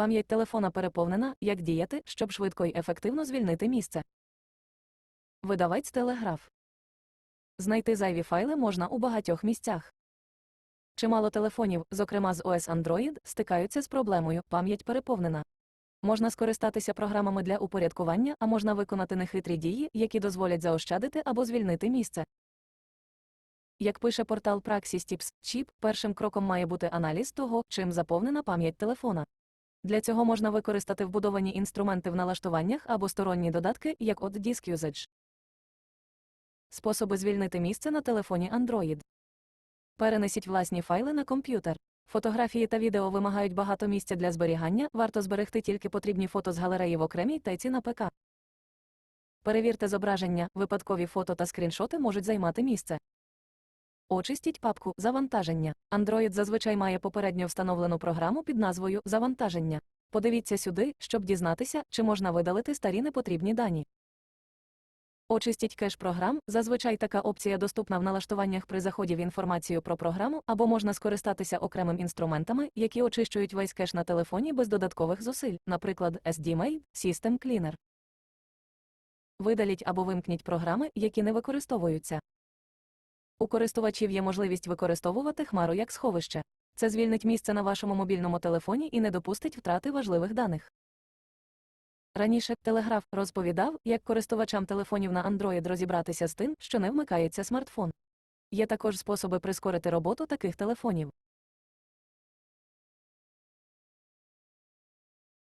Пам'ять телефона переповнена, як діяти, щоб швидко й ефективно звільнити місце. Видавець телеграф. Знайти зайві файли можна у багатьох місцях. Чимало телефонів, зокрема з ОС Android, стикаються з проблемою пам'ять переповнена. Можна скористатися програмами для упорядкування, а можна виконати нехитрі дії, які дозволять заощадити або звільнити місце. Як пише портал Praxis Tips, чіп, першим кроком має бути аналіз того, чим заповнена пам'ять телефона. Для цього можна використати вбудовані інструменти в налаштуваннях або сторонні додатки, як от Disk Usage. Способи звільнити місце на телефоні Android. Перенесіть власні файли на комп'ютер. Фотографії та відео вимагають багато місця для зберігання, варто зберегти тільки потрібні фото з галереї в окремій тайці на ПК. Перевірте зображення, випадкові фото та скріншоти можуть займати місце. Очистіть папку Завантаження. Android зазвичай має попередньо встановлену програму під назвою Завантаження. Подивіться сюди, щоб дізнатися, чи можна видалити старі непотрібні дані. Очистіть кеш програм. Зазвичай така опція доступна в налаштуваннях при заході в інформацію про програму, або можна скористатися окремим інструментами, які очищують весь кеш на телефоні без додаткових зусиль, наприклад, SD-Made, System Cleaner. Видаліть або вимкніть програми, які не використовуються. У користувачів є можливість використовувати хмару як сховище. Це звільнить місце на вашому мобільному телефоні і не допустить втрати важливих даних. Раніше Телеграф розповідав, як користувачам телефонів на Android розібратися з тим, що не вмикається смартфон. Є також способи прискорити роботу таких телефонів.